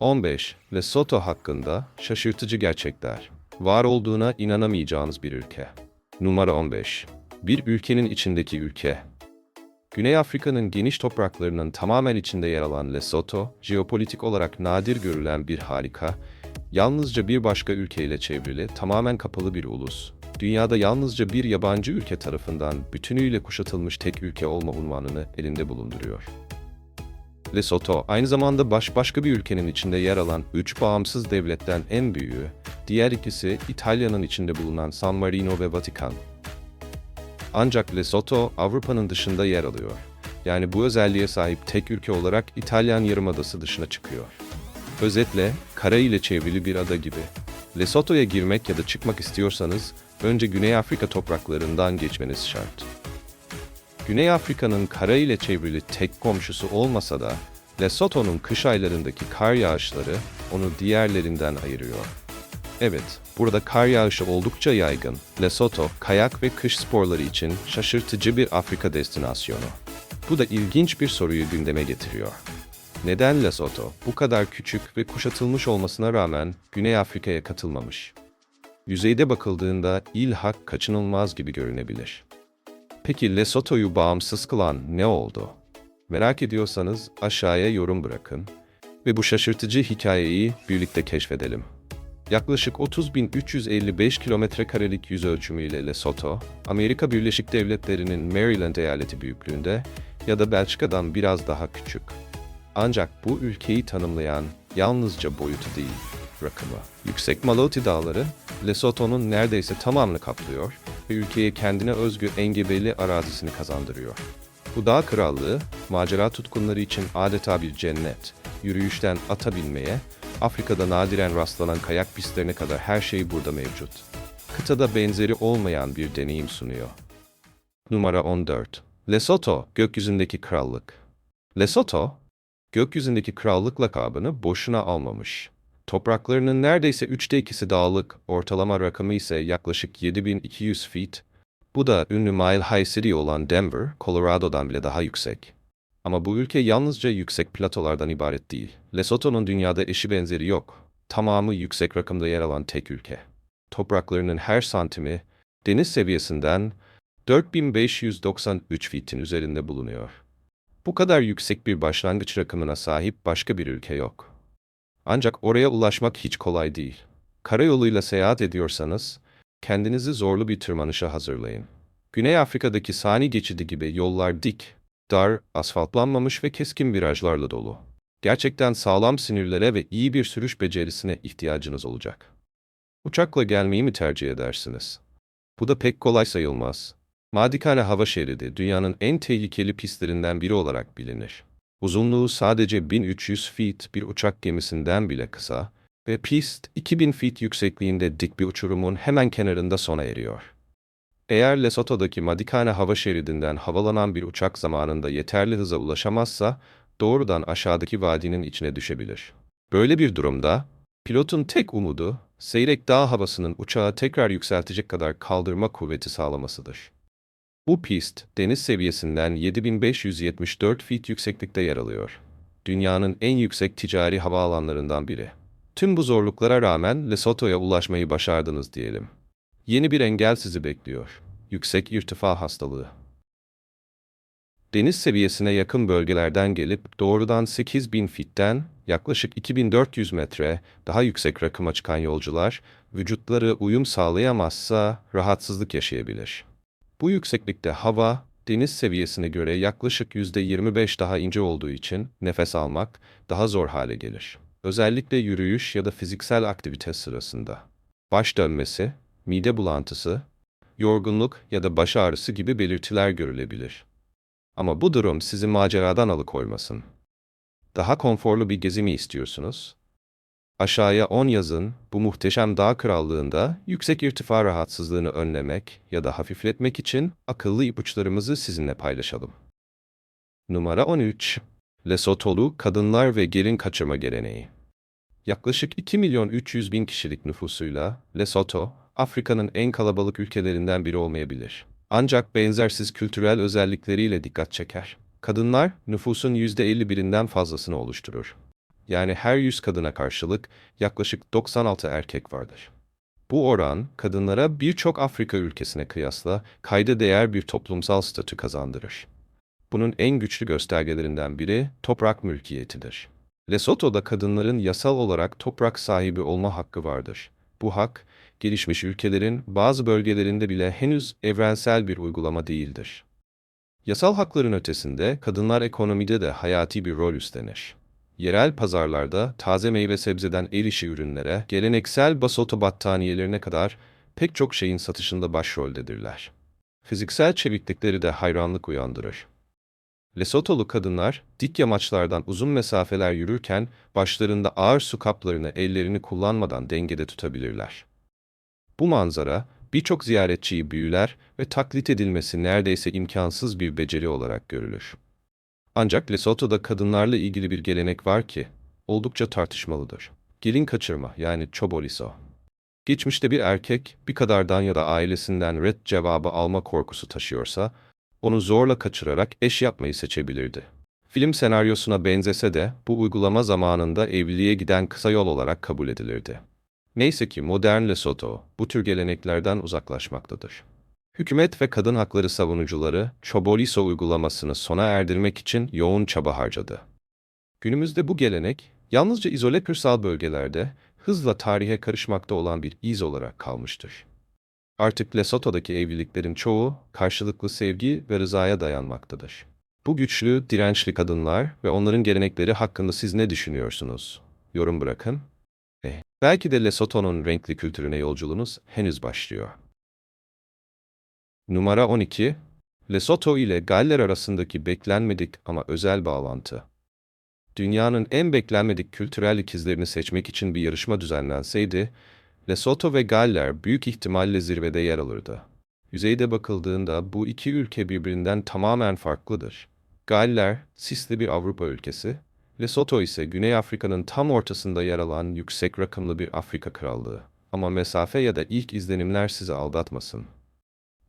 15. Lesotho hakkında şaşırtıcı gerçekler. Var olduğuna inanamayacağınız bir ülke. Numara 15. Bir ülkenin içindeki ülke. Güney Afrika'nın geniş topraklarının tamamen içinde yer alan Lesotho, jeopolitik olarak nadir görülen bir harika, yalnızca bir başka ülkeyle çevrili, tamamen kapalı bir ulus. Dünyada yalnızca bir yabancı ülke tarafından bütünüyle kuşatılmış tek ülke olma unvanını elinde bulunduruyor. Lesotho aynı zamanda baş başka bir ülkenin içinde yer alan üç bağımsız devletten en büyüğü, diğer ikisi İtalya'nın içinde bulunan San Marino ve Vatikan. Ancak Lesotho Avrupa'nın dışında yer alıyor. Yani bu özelliğe sahip tek ülke olarak İtalyan Yarımadası dışına çıkıyor. Özetle, kara ile çevrili bir ada gibi. Lesotho'ya girmek ya da çıkmak istiyorsanız, önce Güney Afrika topraklarından geçmeniz şart. Güney Afrika'nın kara ile çevrili tek komşusu olmasa da, Lesotho'nun kış aylarındaki kar yağışları onu diğerlerinden ayırıyor. Evet, burada kar yağışı oldukça yaygın. Lesotho, kayak ve kış sporları için şaşırtıcı bir Afrika destinasyonu. Bu da ilginç bir soruyu gündeme getiriyor. Neden Lesotho bu kadar küçük ve kuşatılmış olmasına rağmen Güney Afrika'ya katılmamış? Yüzeyde bakıldığında ilhak kaçınılmaz gibi görünebilir. Peki Lesotho'yu bağımsız kılan ne oldu? Merak ediyorsanız aşağıya yorum bırakın ve bu şaşırtıcı hikayeyi birlikte keşfedelim. Yaklaşık 30.355 kilometre karelik yüz ölçümüyle Lesotho, Amerika Birleşik Devletleri'nin Maryland eyaleti büyüklüğünde ya da Belçika'dan biraz daha küçük. Ancak bu ülkeyi tanımlayan yalnızca boyutu değil, rakımı. Yüksek Maloti Dağları, Lesotho'nun neredeyse tamamını kaplıyor ve ülkeye kendine özgü engebeli arazisini kazandırıyor. Bu dağ krallığı, macera tutkunları için adeta bir cennet. Yürüyüşten ata binmeye, Afrika'da nadiren rastlanan kayak pistlerine kadar her şey burada mevcut. Kıtada benzeri olmayan bir deneyim sunuyor. Numara 14. Lesotho, gökyüzündeki krallık. Lesotho, gökyüzündeki krallık lakabını boşuna almamış. Topraklarının neredeyse üçte ikisi dağlık, ortalama rakamı ise yaklaşık 7200 feet. Bu da ünlü Mile High City olan Denver, Colorado'dan bile daha yüksek. Ama bu ülke yalnızca yüksek platolardan ibaret değil. Lesotho'nun dünyada eşi benzeri yok. Tamamı yüksek rakımda yer alan tek ülke. Topraklarının her santimi deniz seviyesinden 4593 feet'in üzerinde bulunuyor. Bu kadar yüksek bir başlangıç rakımına sahip başka bir ülke yok. Ancak oraya ulaşmak hiç kolay değil. Karayoluyla seyahat ediyorsanız, kendinizi zorlu bir tırmanışa hazırlayın. Güney Afrika'daki Sani geçidi gibi yollar dik, dar, asfaltlanmamış ve keskin virajlarla dolu. Gerçekten sağlam sinirlere ve iyi bir sürüş becerisine ihtiyacınız olacak. Uçakla gelmeyi mi tercih edersiniz? Bu da pek kolay sayılmaz. Madikane Hava Şeridi dünyanın en tehlikeli pistlerinden biri olarak bilinir. Uzunluğu sadece 1300 feet bir uçak gemisinden bile kısa ve pist 2000 feet yüksekliğinde dik bir uçurumun hemen kenarında sona eriyor. Eğer Lesotho'daki Madikane hava şeridinden havalanan bir uçak zamanında yeterli hıza ulaşamazsa, doğrudan aşağıdaki vadinin içine düşebilir. Böyle bir durumda, pilotun tek umudu, seyrek dağ havasının uçağı tekrar yükseltecek kadar kaldırma kuvveti sağlamasıdır. Bu pist, deniz seviyesinden 7574 feet yükseklikte yer alıyor. Dünyanın en yüksek ticari havaalanlarından biri. Tüm bu zorluklara rağmen Lesotho'ya ulaşmayı başardınız diyelim. Yeni bir engel sizi bekliyor. Yüksek irtifa hastalığı. Deniz seviyesine yakın bölgelerden gelip doğrudan 8000 fitten yaklaşık 2400 metre daha yüksek rakıma çıkan yolcular vücutları uyum sağlayamazsa rahatsızlık yaşayabilir. Bu yükseklikte hava deniz seviyesine göre yaklaşık %25 daha ince olduğu için nefes almak daha zor hale gelir. Özellikle yürüyüş ya da fiziksel aktivite sırasında. Baş dönmesi, mide bulantısı, yorgunluk ya da baş ağrısı gibi belirtiler görülebilir. Ama bu durum sizi maceradan alıkoymasın. Daha konforlu bir gezi mi istiyorsunuz? Aşağıya 10 yazın, bu muhteşem dağ krallığında yüksek irtifa rahatsızlığını önlemek ya da hafifletmek için akıllı ipuçlarımızı sizinle paylaşalım. Numara 13. Lesotholu kadınlar ve gelin kaçırma geleneği. Yaklaşık 2 milyon 300 bin kişilik nüfusuyla Lesotho, Afrika'nın en kalabalık ülkelerinden biri olmayabilir. Ancak benzersiz kültürel özellikleriyle dikkat çeker. Kadınlar nüfusun %51'inden fazlasını oluşturur. Yani her 100 kadına karşılık yaklaşık 96 erkek vardır. Bu oran, kadınlara birçok Afrika ülkesine kıyasla kayda değer bir toplumsal statü kazandırır. Bunun en güçlü göstergelerinden biri toprak mülkiyetidir. Lesotho'da kadınların yasal olarak toprak sahibi olma hakkı vardır. Bu hak, gelişmiş ülkelerin bazı bölgelerinde bile henüz evrensel bir uygulama değildir. Yasal hakların ötesinde kadınlar ekonomide de hayati bir rol üstlenir. Yerel pazarlarda taze meyve sebzeden el ürünlere, geleneksel basoto battaniyelerine kadar pek çok şeyin satışında başroldedirler. Fiziksel çeviklikleri de hayranlık uyandırır. Lesotholu kadınlar dik yamaçlardan uzun mesafeler yürürken başlarında ağır su kaplarını ellerini kullanmadan dengede tutabilirler. Bu manzara birçok ziyaretçiyi büyüler ve taklit edilmesi neredeyse imkansız bir beceri olarak görülür. Ancak Lesotho'da kadınlarla ilgili bir gelenek var ki oldukça tartışmalıdır. Gelin kaçırma yani çoboliso. Geçmişte bir erkek bir kadardan ya da ailesinden red cevabı alma korkusu taşıyorsa onu zorla kaçırarak eş yapmayı seçebilirdi. Film senaryosuna benzese de bu uygulama zamanında evliliğe giden kısa yol olarak kabul edilirdi. Neyse ki modern Lesotho bu tür geleneklerden uzaklaşmaktadır. Hükümet ve kadın hakları savunucuları Çoboliso uygulamasını sona erdirmek için yoğun çaba harcadı. Günümüzde bu gelenek yalnızca izole kırsal bölgelerde hızla tarihe karışmakta olan bir iz olarak kalmıştır. Artık Lesotho'daki evliliklerin çoğu karşılıklı sevgi ve rızaya dayanmaktadır. Bu güçlü, dirençli kadınlar ve onların gelenekleri hakkında siz ne düşünüyorsunuz? Yorum bırakın. Eh, belki de Lesotho'nun renkli kültürüne yolculuğunuz henüz başlıyor. Numara 12. Lesotho ile Galler arasındaki beklenmedik ama özel bağlantı. Dünyanın en beklenmedik kültürel ikizlerini seçmek için bir yarışma düzenlenseydi, Lesotho ve Galler büyük ihtimalle zirvede yer alırdı. Yüzeyde bakıldığında bu iki ülke birbirinden tamamen farklıdır. Galler, sisli bir Avrupa ülkesi, Lesotho ise Güney Afrika'nın tam ortasında yer alan yüksek rakımlı bir Afrika krallığı. Ama mesafe ya da ilk izlenimler sizi aldatmasın.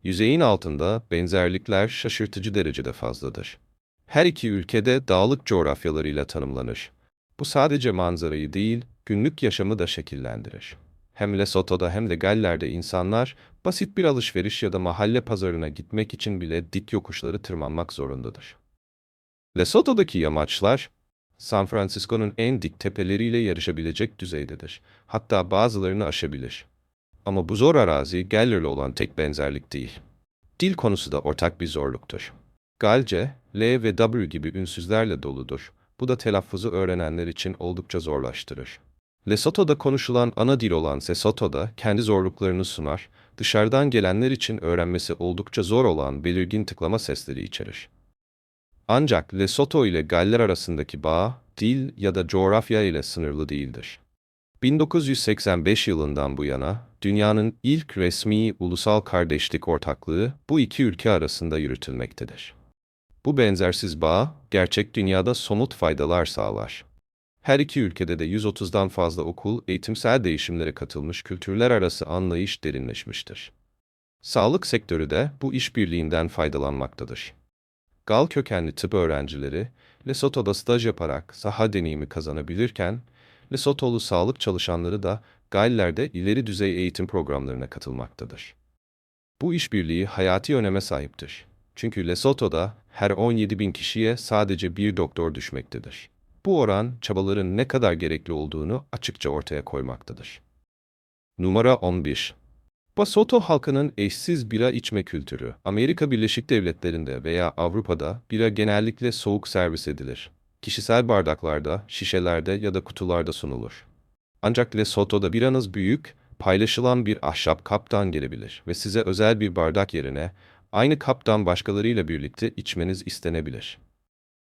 Yüzeyin altında benzerlikler şaşırtıcı derecede fazladır. Her iki ülkede dağlık coğrafyalarıyla tanımlanır. Bu sadece manzarayı değil, günlük yaşamı da şekillendirir. Hem Lesotho'da hem de Galler'de insanlar basit bir alışveriş ya da mahalle pazarına gitmek için bile dik yokuşları tırmanmak zorundadır. Lesotho'daki yamaçlar, San Francisco'nun en dik tepeleriyle yarışabilecek düzeydedir. Hatta bazılarını aşabilir. Ama bu zor arazi Galler'le olan tek benzerlik değil. Dil konusu da ortak bir zorluktur. Galce, L ve W gibi ünsüzlerle doludur. Bu da telaffuzu öğrenenler için oldukça zorlaştırır. Lesotho'da konuşulan ana dil olan Sesotho da kendi zorluklarını sunar, dışarıdan gelenler için öğrenmesi oldukça zor olan belirgin tıklama sesleri içerir. Ancak Lesotho ile Galler arasındaki bağ, dil ya da coğrafya ile sınırlı değildir. 1985 yılından bu yana dünyanın ilk resmi ulusal kardeşlik ortaklığı bu iki ülke arasında yürütülmektedir. Bu benzersiz bağ, gerçek dünyada somut faydalar sağlar. Her iki ülkede de 130'dan fazla okul eğitimsel değişimlere katılmış kültürler arası anlayış derinleşmiştir. Sağlık sektörü de bu işbirliğinden faydalanmaktadır. Gal kökenli tıp öğrencileri Lesotho'da staj yaparak saha deneyimi kazanabilirken, Lesotholu sağlık çalışanları da Galler'de ileri düzey eğitim programlarına katılmaktadır. Bu işbirliği hayati öneme sahiptir. Çünkü Lesotho'da her 17 bin kişiye sadece bir doktor düşmektedir. Bu oran çabaların ne kadar gerekli olduğunu açıkça ortaya koymaktadır. Numara 11 Basoto halkının eşsiz bira içme kültürü. Amerika Birleşik Devletleri'nde veya Avrupa'da bira genellikle soğuk servis edilir. Kişisel bardaklarda, şişelerde ya da kutularda sunulur. Ancak Lesotho'da biranız büyük, paylaşılan bir ahşap kaptan gelebilir ve size özel bir bardak yerine aynı kaptan başkalarıyla birlikte içmeniz istenebilir.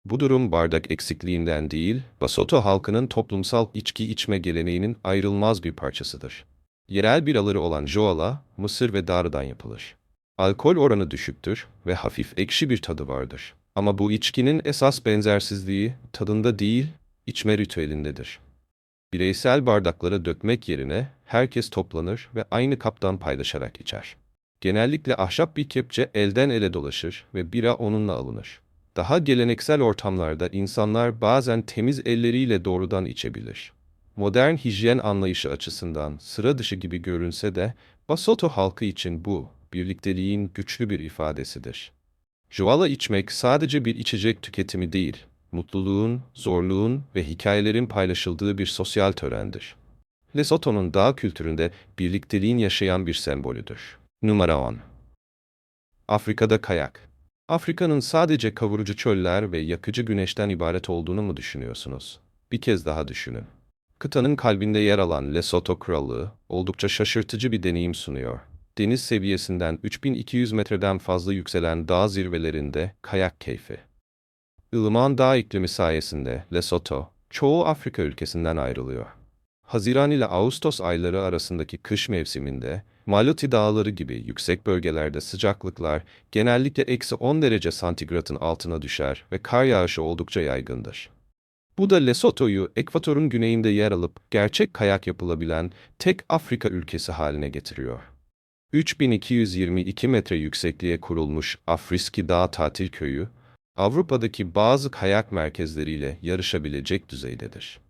Bu durum bardak eksikliğinden değil, Basoto halkının toplumsal içki içme geleneğinin ayrılmaz bir parçasıdır. Yerel biraları olan joala, mısır ve darıdan yapılır. Alkol oranı düşüktür ve hafif ekşi bir tadı vardır. Ama bu içkinin esas benzersizliği tadında değil, içme ritüelindedir. Bireysel bardaklara dökmek yerine herkes toplanır ve aynı kaptan paylaşarak içer. Genellikle ahşap bir kepçe elden ele dolaşır ve bira onunla alınır. Daha geleneksel ortamlarda insanlar bazen temiz elleriyle doğrudan içebilir. Modern hijyen anlayışı açısından sıra dışı gibi görünse de Basotho halkı için bu, birlikteliğin güçlü bir ifadesidir. Juvala içmek sadece bir içecek tüketimi değil, mutluluğun, zorluğun ve hikayelerin paylaşıldığı bir sosyal törendir. Lesotho'nun dağ kültüründe birlikteliğin yaşayan bir sembolüdür. Numara 10 Afrika'da kayak Afrika'nın sadece kavurucu çöller ve yakıcı güneşten ibaret olduğunu mu düşünüyorsunuz? Bir kez daha düşünün. Kıtanın kalbinde yer alan Lesotho Krallığı, oldukça şaşırtıcı bir deneyim sunuyor. Deniz seviyesinden 3200 metreden fazla yükselen dağ zirvelerinde kayak keyfi. Ilıman dağ iklimi sayesinde Lesotho, çoğu Afrika ülkesinden ayrılıyor. Haziran ile Ağustos ayları arasındaki kış mevsiminde, Maluti Dağları gibi yüksek bölgelerde sıcaklıklar genellikle eksi 10 derece santigratın altına düşer ve kar yağışı oldukça yaygındır. Bu da Lesotho'yu ekvatorun güneyinde yer alıp gerçek kayak yapılabilen tek Afrika ülkesi haline getiriyor. 3222 metre yüksekliğe kurulmuş Afriski Dağ Tatil Köyü, Avrupa'daki bazı kayak merkezleriyle yarışabilecek düzeydedir.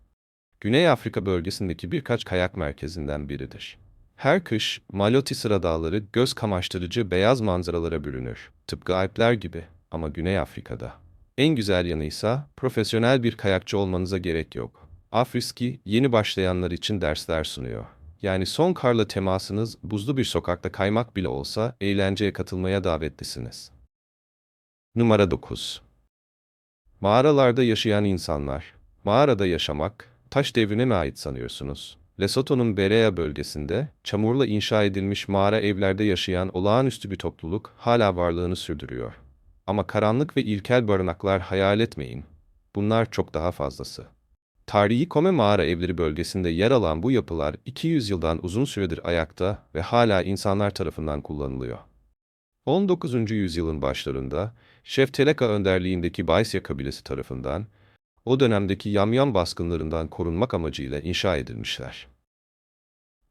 Güney Afrika bölgesindeki birkaç kayak merkezinden biridir. Her kış Maloti Sıra Dağları göz kamaştırıcı beyaz manzaralara bürünür. Tıpkı Alpler gibi ama Güney Afrika'da. En güzel yanı ise profesyonel bir kayakçı olmanıza gerek yok. Afriski yeni başlayanlar için dersler sunuyor. Yani son karla temasınız buzlu bir sokakta kaymak bile olsa eğlenceye katılmaya davetlisiniz. Numara 9 Mağaralarda yaşayan insanlar. Mağarada yaşamak, taş devrine mi ait sanıyorsunuz? Lesotho'nun Berea bölgesinde, çamurla inşa edilmiş mağara evlerde yaşayan olağanüstü bir topluluk hala varlığını sürdürüyor. Ama karanlık ve ilkel barınaklar hayal etmeyin. Bunlar çok daha fazlası. Tarihi Kome mağara evleri bölgesinde yer alan bu yapılar 200 yıldan uzun süredir ayakta ve hala insanlar tarafından kullanılıyor. 19. yüzyılın başlarında Şef Teleka önderliğindeki Baysya kabilesi tarafından o dönemdeki yamyam baskınlarından korunmak amacıyla inşa edilmişler.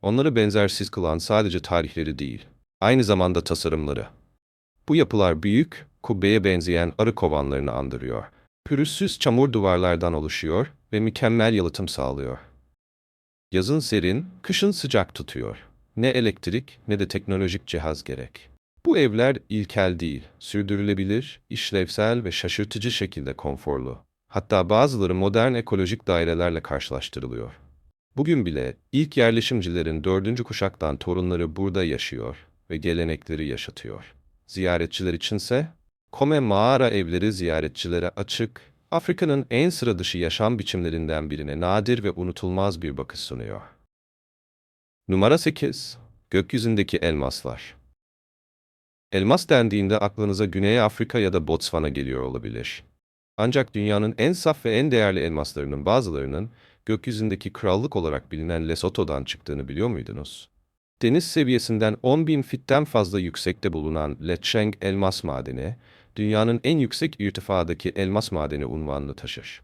Onları benzersiz kılan sadece tarihleri değil, aynı zamanda tasarımları. Bu yapılar büyük, kubbeye benzeyen arı kovanlarını andırıyor. Pürüzsüz çamur duvarlardan oluşuyor ve mükemmel yalıtım sağlıyor. Yazın serin, kışın sıcak tutuyor. Ne elektrik ne de teknolojik cihaz gerek. Bu evler ilkel değil, sürdürülebilir, işlevsel ve şaşırtıcı şekilde konforlu. Hatta bazıları modern ekolojik dairelerle karşılaştırılıyor. Bugün bile ilk yerleşimcilerin dördüncü kuşaktan torunları burada yaşıyor ve gelenekleri yaşatıyor. Ziyaretçiler içinse Kome mağara evleri ziyaretçilere açık, Afrika'nın en sıra dışı yaşam biçimlerinden birine nadir ve unutulmaz bir bakış sunuyor. Numara 8. Gökyüzündeki elmaslar. Elmas dendiğinde aklınıza Güney Afrika ya da Botswana geliyor olabilir. Ancak dünyanın en saf ve en değerli elmaslarının bazılarının gökyüzündeki krallık olarak bilinen Lesotho'dan çıktığını biliyor muydunuz? Deniz seviyesinden 10 bin fitten fazla yüksekte bulunan Letcheng elmas madeni, dünyanın en yüksek irtifadaki elmas madeni unvanını taşır.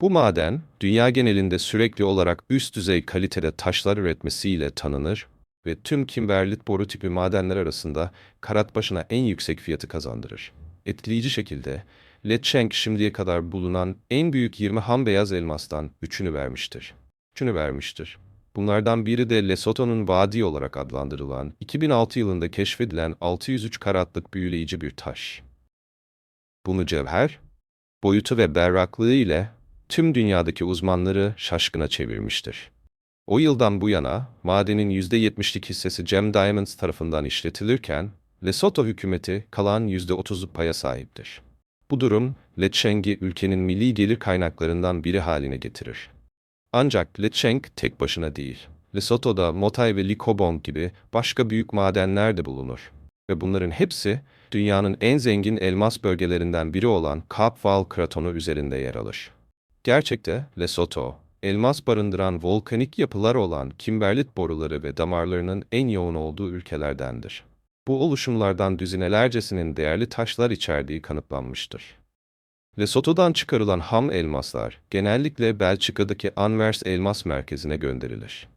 Bu maden, dünya genelinde sürekli olarak üst düzey kalitede taşlar üretmesiyle tanınır ve tüm kimberlit boru tipi madenler arasında karat başına en yüksek fiyatı kazandırır. Etkileyici şekilde, Letcheng şimdiye kadar bulunan en büyük 20 ham beyaz elmastan üçünü vermiştir. Üçünü vermiştir. Bunlardan biri de Lesotho'nun vadi olarak adlandırılan 2006 yılında keşfedilen 603 karatlık büyüleyici bir taş. Bu mücevher, boyutu ve berraklığı ile tüm dünyadaki uzmanları şaşkına çevirmiştir. O yıldan bu yana madenin %70'lik hissesi Gem Diamonds tarafından işletilirken, Lesotho hükümeti kalan %30'luk paya sahiptir. Bu durum, Letcheng'i ülkenin milli gelir kaynaklarından biri haline getirir. Ancak Letcheng tek başına değil. Lesotho'da Motay ve Likobong gibi başka büyük madenler de bulunur. Ve bunların hepsi dünyanın en zengin elmas bölgelerinden biri olan Cape Val Kratonu üzerinde yer alır. Gerçekte Lesotho, elmas barındıran volkanik yapılar olan kimberlit boruları ve damarlarının en yoğun olduğu ülkelerdendir. Bu oluşumlardan düzinelercesinin değerli taşlar içerdiği kanıtlanmıştır. Lesotho'dan çıkarılan ham elmaslar genellikle Belçika'daki Anvers Elmas Merkezi'ne gönderilir.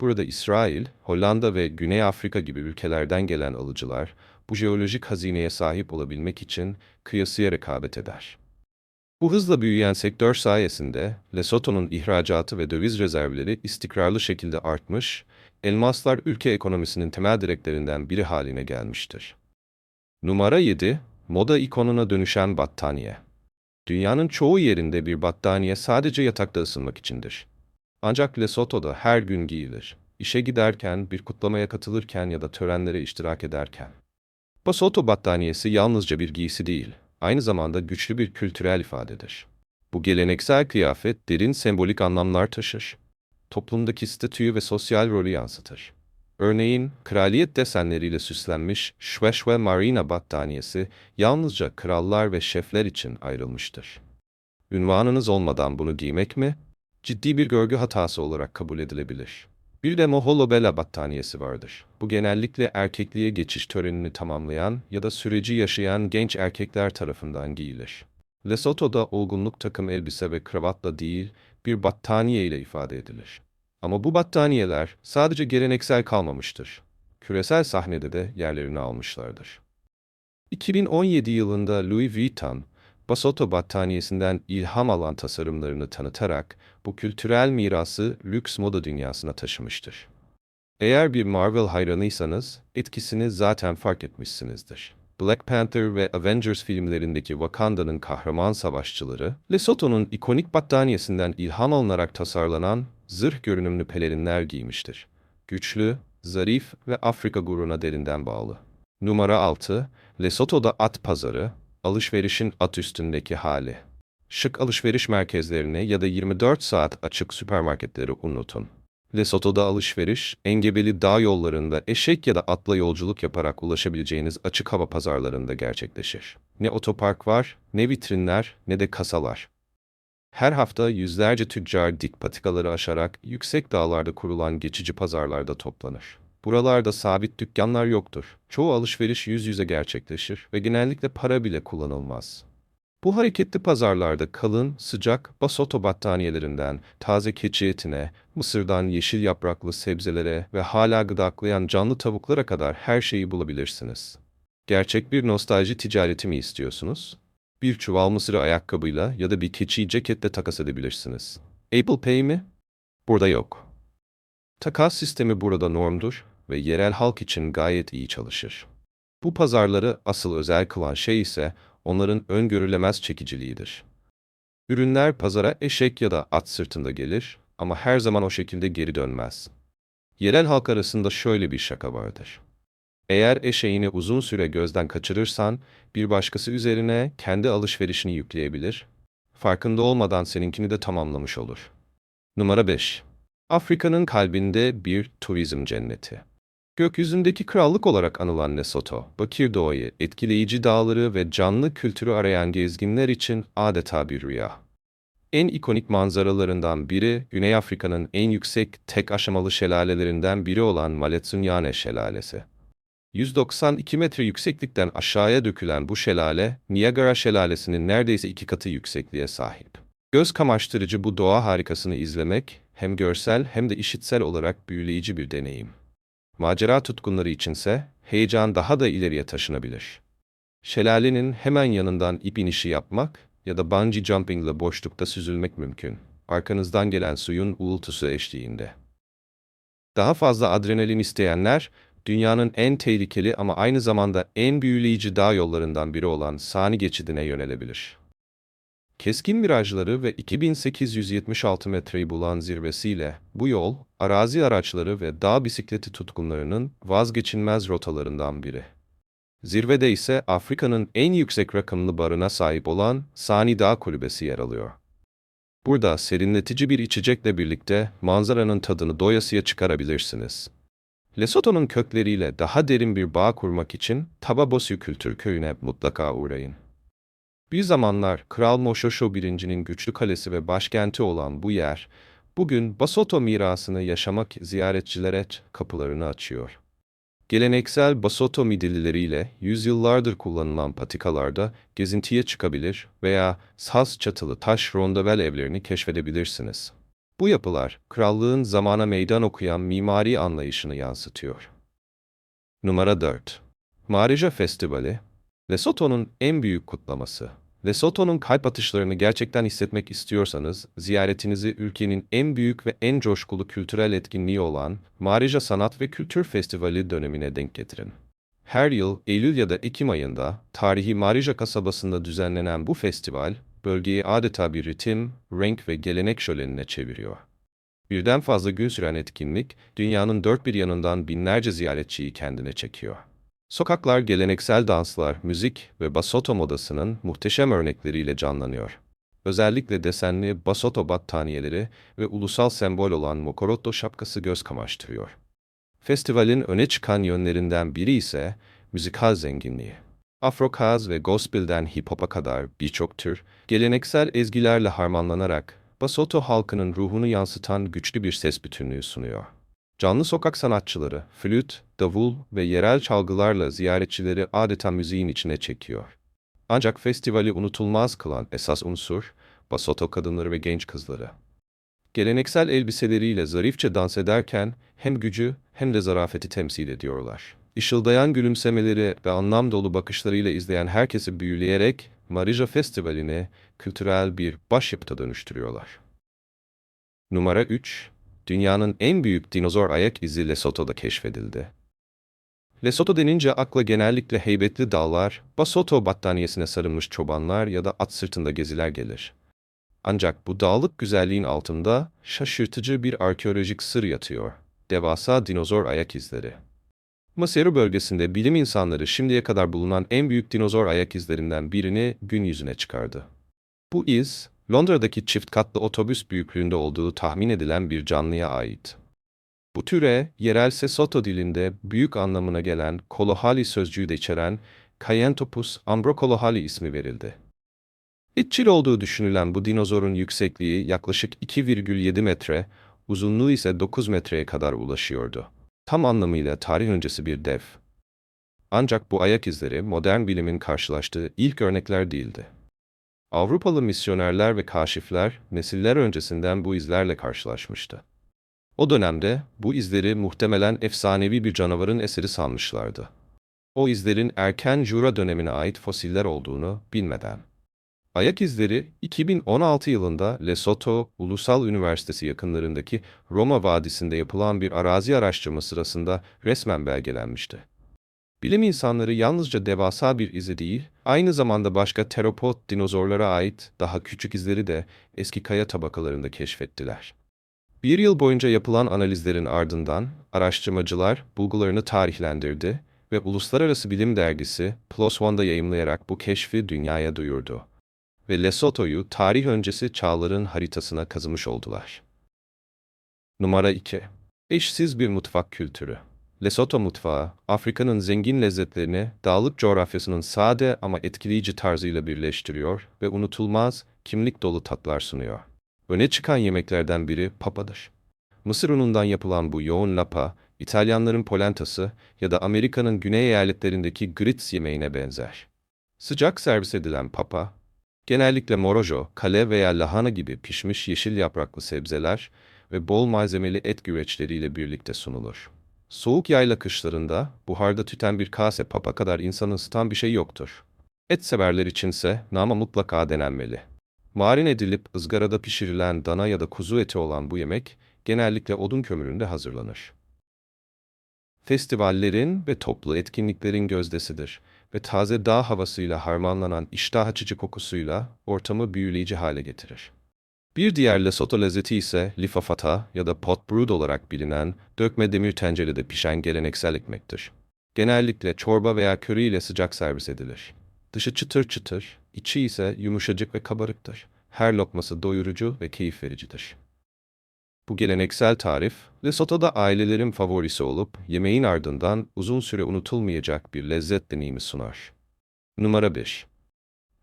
Burada İsrail, Hollanda ve Güney Afrika gibi ülkelerden gelen alıcılar bu jeolojik hazineye sahip olabilmek için kıyasıya rekabet eder. Bu hızla büyüyen sektör sayesinde Lesotho'nun ihracatı ve döviz rezervleri istikrarlı şekilde artmış, elmaslar ülke ekonomisinin temel direklerinden biri haline gelmiştir. Numara 7. Moda ikonuna dönüşen battaniye. Dünyanın çoğu yerinde bir battaniye sadece yatakta ısınmak içindir. Ancak Lesotho'da her gün giyilir. İşe giderken, bir kutlamaya katılırken ya da törenlere iştirak ederken. Basotho battaniyesi yalnızca bir giysi değil, aynı zamanda güçlü bir kültürel ifadedir. Bu geleneksel kıyafet derin sembolik anlamlar taşır. Toplumdaki statüyü ve sosyal rolü yansıtır. Örneğin, kraliyet desenleriyle süslenmiş Shweshwe Marina battaniyesi yalnızca krallar ve şefler için ayrılmıştır. Ünvanınız olmadan bunu giymek mi? Ciddi bir görgü hatası olarak kabul edilebilir. Bir de Moholobela battaniyesi vardır. Bu genellikle erkekliğe geçiş törenini tamamlayan ya da süreci yaşayan genç erkekler tarafından giyilir. Lesotho'da olgunluk takım elbise ve kravatla değil, bir battaniye ile ifade edilir. Ama bu battaniyeler sadece geleneksel kalmamıştır. Küresel sahnede de yerlerini almışlardır. 2017 yılında Louis Vuitton, Basotho battaniyesinden ilham alan tasarımlarını tanıtarak bu kültürel mirası lüks moda dünyasına taşımıştır. Eğer bir Marvel hayranıysanız etkisini zaten fark etmişsinizdir. Black Panther ve Avengers filmlerindeki Wakanda'nın kahraman savaşçıları, Lesotho'nun ikonik battaniyesinden ilham alınarak tasarlanan zırh görünümlü pelerinler giymiştir. Güçlü, zarif ve Afrika gururuna derinden bağlı. Numara 6, Lesotho'da at pazarı, alışverişin at üstündeki hali. Şık alışveriş merkezlerini ya da 24 saat açık süpermarketleri unutun. Lesotho'da alışveriş, engebeli dağ yollarında eşek ya da atla yolculuk yaparak ulaşabileceğiniz açık hava pazarlarında gerçekleşir. Ne otopark var, ne vitrinler, ne de kasalar. Her hafta yüzlerce tüccar dik patikaları aşarak yüksek dağlarda kurulan geçici pazarlarda toplanır. Buralarda sabit dükkanlar yoktur. Çoğu alışveriş yüz yüze gerçekleşir ve genellikle para bile kullanılmaz. Bu hareketli pazarlarda kalın, sıcak basoto battaniyelerinden taze keçi etine, mısırdan yeşil yapraklı sebzelere ve hala gıdaklayan canlı tavuklara kadar her şeyi bulabilirsiniz. Gerçek bir nostalji ticareti mi istiyorsunuz? Bir çuval mısırı ayakkabıyla ya da bir keçiyi ceketle takas edebilirsiniz. Apple Pay mi? Burada yok. Takas sistemi burada normdur ve yerel halk için gayet iyi çalışır. Bu pazarları asıl özel kılan şey ise onların öngörülemez çekiciliğidir. Ürünler pazara eşek ya da at sırtında gelir ama her zaman o şekilde geri dönmez. Yerel halk arasında şöyle bir şaka vardır. Eğer eşeğini uzun süre gözden kaçırırsan, bir başkası üzerine kendi alışverişini yükleyebilir, farkında olmadan seninkini de tamamlamış olur. Numara 5. Afrika'nın kalbinde bir turizm cenneti. Gökyüzündeki krallık olarak anılan Lesotho, bakir doğayı, etkileyici dağları ve canlı kültürü arayan gezginler için adeta bir rüya. En ikonik manzaralarından biri, Güney Afrika'nın en yüksek tek aşamalı şelalelerinden biri olan Maletsunyane Şelalesi. 192 metre yükseklikten aşağıya dökülen bu şelale, Niagara Şelalesi'nin neredeyse iki katı yüksekliğe sahip. Göz kamaştırıcı bu doğa harikasını izlemek, hem görsel hem de işitsel olarak büyüleyici bir deneyim. Macera tutkunları içinse heyecan daha da ileriye taşınabilir. Şelalenin hemen yanından ip inişi yapmak ya da bungee jumping ile boşlukta süzülmek mümkün. Arkanızdan gelen suyun uğultusu eşliğinde. Daha fazla adrenalin isteyenler, dünyanın en tehlikeli ama aynı zamanda en büyüleyici dağ yollarından biri olan Sani Geçidi'ne yönelebilir. Keskin virajları ve 2876 metreyi bulan zirvesiyle bu yol, arazi araçları ve dağ bisikleti tutkunlarının vazgeçilmez rotalarından biri. Zirvede ise Afrika'nın en yüksek rakımlı barına sahip olan Sani Dağ Kulübesi yer alıyor. Burada serinletici bir içecekle birlikte manzaranın tadını doyasıya çıkarabilirsiniz. Lesotho'nun kökleriyle daha derin bir bağ kurmak için Tababosu Kültür Köyü'ne mutlaka uğrayın. Bir zamanlar Kral Moshosho Birinci'nin güçlü kalesi ve başkenti olan bu yer, bugün Basotho mirasını yaşamak ziyaretçilere kapılarını açıyor. Geleneksel Basotho midillileriyle yüzyıllardır kullanılan patikalarda gezintiye çıkabilir veya saz çatılı taş rondavel evlerini keşfedebilirsiniz. Bu yapılar, krallığın zamana meydan okuyan mimari anlayışını yansıtıyor. Numara 4. Marija Festivali, Lesotho'nun en büyük kutlaması. Lesotho'nun kalp atışlarını gerçekten hissetmek istiyorsanız, ziyaretinizi ülkenin en büyük ve en coşkulu kültürel etkinliği olan Marija Sanat ve Kültür Festivali dönemine denk getirin. Her yıl Eylül ya da Ekim ayında tarihi Marija kasabasında düzenlenen bu festival, bölgeyi adeta bir ritim, renk ve gelenek şölenine çeviriyor. Birden fazla gün süren etkinlik, dünyanın dört bir yanından binlerce ziyaretçiyi kendine çekiyor. Sokaklar geleneksel danslar, müzik ve basoto modasının muhteşem örnekleriyle canlanıyor. Özellikle desenli basoto battaniyeleri ve ulusal sembol olan Mokorotto şapkası göz kamaştırıyor. Festivalin öne çıkan yönlerinden biri ise müzikal zenginliği. Afro-kaz ve gospel'den hip-hop'a kadar birçok tür, geleneksel ezgilerle harmanlanarak Basoto halkının ruhunu yansıtan güçlü bir ses bütünlüğü sunuyor. Canlı sokak sanatçıları, flüt, davul ve yerel çalgılarla ziyaretçileri adeta müziğin içine çekiyor. Ancak festivali unutulmaz kılan esas unsur, Basoto kadınları ve genç kızları. Geleneksel elbiseleriyle zarifçe dans ederken hem gücü hem de zarafeti temsil ediyorlar. Işıldayan gülümsemeleri ve anlam dolu bakışlarıyla izleyen herkesi büyüleyerek Marija Festivali'ni kültürel bir başyapıta dönüştürüyorlar. Numara 3. Dünyanın en büyük dinozor ayak izi Lesotho'da keşfedildi. Lesotho denince akla genellikle heybetli dağlar, basoto battaniyesine sarılmış çobanlar ya da at sırtında geziler gelir. Ancak bu dağlık güzelliğin altında şaşırtıcı bir arkeolojik sır yatıyor. Devasa dinozor ayak izleri. Maseru bölgesinde bilim insanları şimdiye kadar bulunan en büyük dinozor ayak izlerinden birini gün yüzüne çıkardı. Bu iz, Londra'daki çift katlı otobüs büyüklüğünde olduğu tahmin edilen bir canlıya ait. Bu türe, yerel Sesotho dilinde büyük anlamına gelen kolohali sözcüğü de içeren Kayentopus ambrokolohali ismi verildi. İtçil olduğu düşünülen bu dinozorun yüksekliği yaklaşık 2,7 metre, uzunluğu ise 9 metreye kadar ulaşıyordu. Tam anlamıyla tarih öncesi bir dev. Ancak bu ayak izleri modern bilimin karşılaştığı ilk örnekler değildi. Avrupalı misyonerler ve kaşifler nesiller öncesinden bu izlerle karşılaşmıştı. O dönemde bu izleri muhtemelen efsanevi bir canavarın eseri sanmışlardı. O izlerin erken Jura dönemine ait fosiller olduğunu bilmeden. Ayak izleri 2016 yılında Lesotho Ulusal Üniversitesi yakınlarındaki Roma Vadisi'nde yapılan bir arazi araştırma sırasında resmen belgelenmişti. Bilim insanları yalnızca devasa bir izi değil, aynı zamanda başka teropod dinozorlara ait daha küçük izleri de eski kaya tabakalarında keşfettiler. Bir yıl boyunca yapılan analizlerin ardından araştırmacılar bulgularını tarihlendirdi ve Uluslararası Bilim Dergisi PLOS ONE'da yayımlayarak bu keşfi dünyaya duyurdu ve Lesotho'yu tarih öncesi çağların haritasına kazımış oldular. Numara 2. Eşsiz bir mutfak kültürü. Lesotho mutfağı, Afrika'nın zengin lezzetlerini dağlık coğrafyasının sade ama etkileyici tarzıyla birleştiriyor ve unutulmaz, kimlik dolu tatlar sunuyor. Öne çıkan yemeklerden biri papadır. Mısır unundan yapılan bu yoğun lapa, İtalyanların polentası ya da Amerika'nın güney eyaletlerindeki grits yemeğine benzer. Sıcak servis edilen papa, genellikle morojo, kale veya lahana gibi pişmiş yeşil yapraklı sebzeler ve bol malzemeli et güveçleriyle birlikte sunulur. Soğuk yayla kışlarında buharda tüten bir kase papa kadar insanı ısıtan bir şey yoktur. Et severler içinse nama mutlaka denenmeli. Marin edilip ızgarada pişirilen dana ya da kuzu eti olan bu yemek genellikle odun kömüründe hazırlanır. Festivallerin ve toplu etkinliklerin gözdesidir ve taze dağ havasıyla harmanlanan iştah açıcı kokusuyla ortamı büyüleyici hale getirir. Bir diğer Lesotho lezzeti ise lifafata ya da pot brewed olarak bilinen dökme demir tencerede pişen geleneksel ekmektir. Genellikle çorba veya köri ile sıcak servis edilir. Dışı çıtır çıtır, içi ise yumuşacık ve kabarıktır. Her lokması doyurucu ve keyif vericidir. Bu geleneksel tarif, Lesotho'da ailelerin favorisi olup yemeğin ardından uzun süre unutulmayacak bir lezzet deneyimi sunar. Numara 5.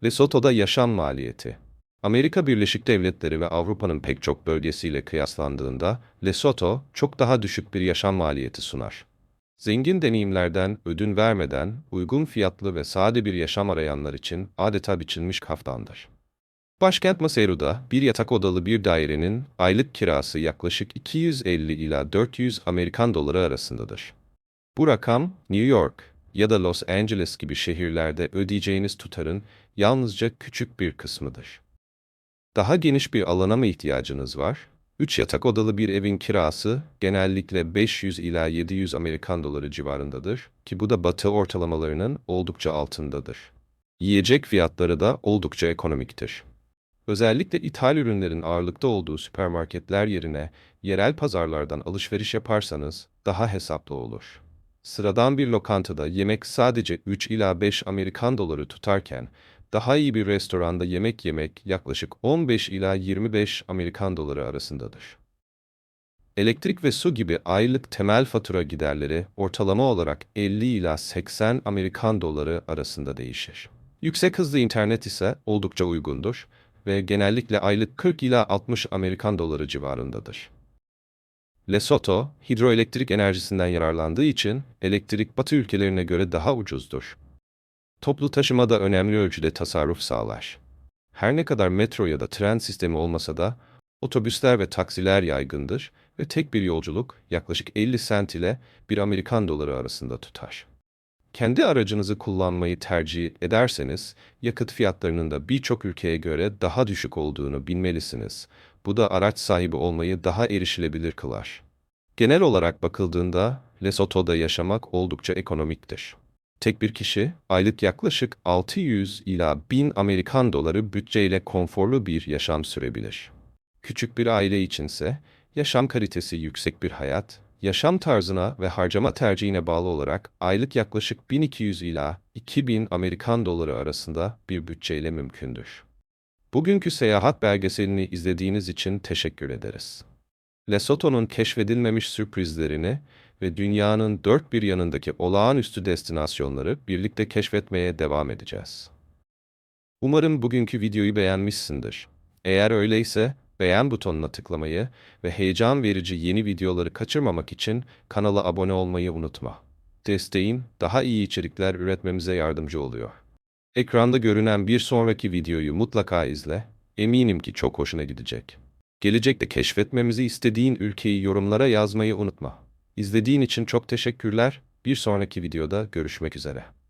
Lesotho'da yaşam maliyeti. Amerika Birleşik Devletleri ve Avrupa'nın pek çok bölgesiyle kıyaslandığında Lesotho çok daha düşük bir yaşam maliyeti sunar. Zengin deneyimlerden ödün vermeden uygun fiyatlı ve sade bir yaşam arayanlar için adeta biçilmiş kaftandır. Başkent Maseru'da bir yatak odalı bir dairenin aylık kirası yaklaşık 250 ila 400 Amerikan doları arasındadır. Bu rakam New York, ya da Los Angeles gibi şehirlerde ödeyeceğiniz tutarın yalnızca küçük bir kısmıdır. Daha geniş bir alana mı ihtiyacınız var? 3 yatak odalı bir evin kirası genellikle 500 ila 700 Amerikan doları civarındadır ki bu da batı ortalamalarının oldukça altındadır. Yiyecek fiyatları da oldukça ekonomiktir. Özellikle ithal ürünlerin ağırlıkta olduğu süpermarketler yerine yerel pazarlardan alışveriş yaparsanız daha hesaplı olur. Sıradan bir lokantada yemek sadece 3 ila 5 Amerikan doları tutarken, daha iyi bir restoranda yemek yemek yaklaşık 15 ila 25 Amerikan doları arasındadır. Elektrik ve su gibi aylık temel fatura giderleri ortalama olarak 50 ila 80 Amerikan doları arasında değişir. Yüksek hızlı internet ise oldukça uygundur ve genellikle aylık 40 ila 60 Amerikan doları civarındadır. Lesotho, hidroelektrik enerjisinden yararlandığı için elektrik batı ülkelerine göre daha ucuzdur. Toplu taşımada önemli ölçüde tasarruf sağlar. Her ne kadar metro ya da tren sistemi olmasa da otobüsler ve taksiler yaygındır ve tek bir yolculuk yaklaşık 50 sent ile 1 Amerikan doları arasında tutar. Kendi aracınızı kullanmayı tercih ederseniz yakıt fiyatlarının da birçok ülkeye göre daha düşük olduğunu bilmelisiniz. Bu da araç sahibi olmayı daha erişilebilir kılar. Genel olarak bakıldığında Lesotho'da yaşamak oldukça ekonomiktir. Tek bir kişi aylık yaklaşık 600 ila 1000 Amerikan doları bütçeyle konforlu bir yaşam sürebilir. Küçük bir aile içinse yaşam kalitesi yüksek bir hayat, yaşam tarzına ve harcama tercihine bağlı olarak aylık yaklaşık 1200 ila 2000 Amerikan doları arasında bir bütçeyle mümkündür. Bugünkü seyahat belgeselini izlediğiniz için teşekkür ederiz. Lesotho'nun keşfedilmemiş sürprizlerini ve dünyanın dört bir yanındaki olağanüstü destinasyonları birlikte keşfetmeye devam edeceğiz. Umarım bugünkü videoyu beğenmişsindir. Eğer öyleyse beğen butonuna tıklamayı ve heyecan verici yeni videoları kaçırmamak için kanala abone olmayı unutma. Desteğin daha iyi içerikler üretmemize yardımcı oluyor. Ekranda görünen bir sonraki videoyu mutlaka izle. Eminim ki çok hoşuna gidecek. Gelecekte keşfetmemizi istediğin ülkeyi yorumlara yazmayı unutma. İzlediğin için çok teşekkürler. Bir sonraki videoda görüşmek üzere.